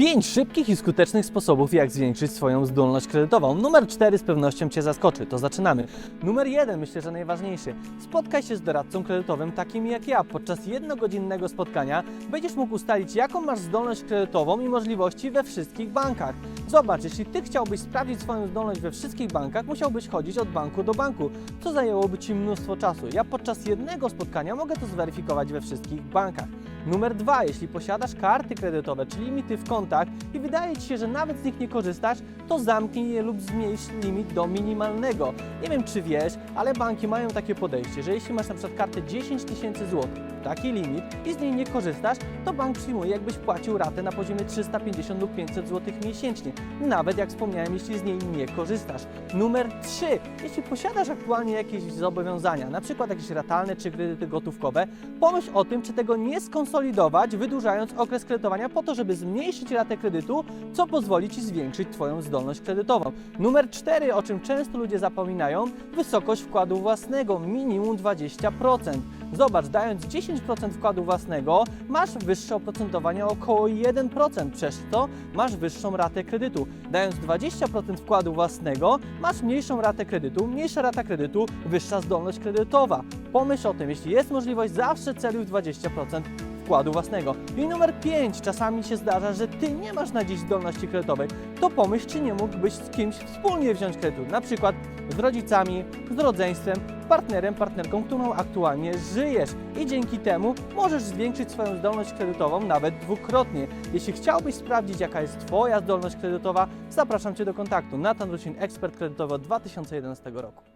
5 szybkich i skutecznych sposobów, jak zwiększyć swoją zdolność kredytową. Numer 4 z pewnością Cię zaskoczy, to zaczynamy. Numer 1, myślę, że najważniejszy. Spotkaj się z doradcą kredytowym takim jak ja. Podczas jednogodzinnego spotkania będziesz mógł ustalić, jaką masz zdolność kredytową i możliwości we wszystkich bankach. Zobacz, jeśli Ty chciałbyś sprawdzić swoją zdolność we wszystkich bankach, musiałbyś chodzić od banku do banku, co zajęłoby Ci mnóstwo czasu. Ja podczas jednego spotkania mogę to zweryfikować we wszystkich bankach. Numer dwa, jeśli posiadasz karty kredytowe, czy limity w kontach i wydaje Ci się, że nawet z nich nie korzystasz, to zamknij je lub zmniejsz limit do minimalnego. Nie wiem, czy wiesz, ale banki mają takie podejście, że jeśli masz na przykład kartę 10 tysięcy złotych, taki limit i z niej nie korzystasz, to bank przyjmuje, jakbyś płacił ratę na poziomie 350 lub 500 złotych miesięcznie. Nawet jak wspomniałem, jeśli z niej nie korzystasz. Numer 3. Jeśli posiadasz aktualnie jakieś zobowiązania, przykład jakieś ratalne czy kredyty gotówkowe, pomyśl o tym, czy tego nie skonsolidować, wydłużając okres kredytowania po to, żeby zmniejszyć ratę kredytu, co pozwoli Ci zwiększyć Twoją zdolność kredytową. Numer 4, o czym często ludzie zapominają, wysokość wkładu własnego, minimum 20%. Zobacz, dając 10% wkładu własnego, masz wyższe oprocentowanie około 1%, przez co masz wyższą ratę kredytu. Dając 20% wkładu własnego, masz mniejszą ratę kredytu, mniejsza rata kredytu, wyższa zdolność kredytowa. Pomyśl o tym, jeśli jest możliwość, zawsze celuj w 20% wkładu własnego. I numer 5. Czasami się zdarza, że Ty nie masz na dziś zdolności kredytowej. To pomyśl, czy nie mógłbyś z kimś wspólnie wziąć kredytu. Na przykład z rodzicami, z rodzeństwem, partnerem, partnerką, którą aktualnie żyjesz. I dzięki temu możesz zwiększyć swoją zdolność kredytową nawet dwukrotnie. Jeśli chciałbyś sprawdzić, jaka jest Twoja zdolność kredytowa, zapraszam Cię do kontaktu. Natan Rusin, ekspert kredytowy od 2011 roku.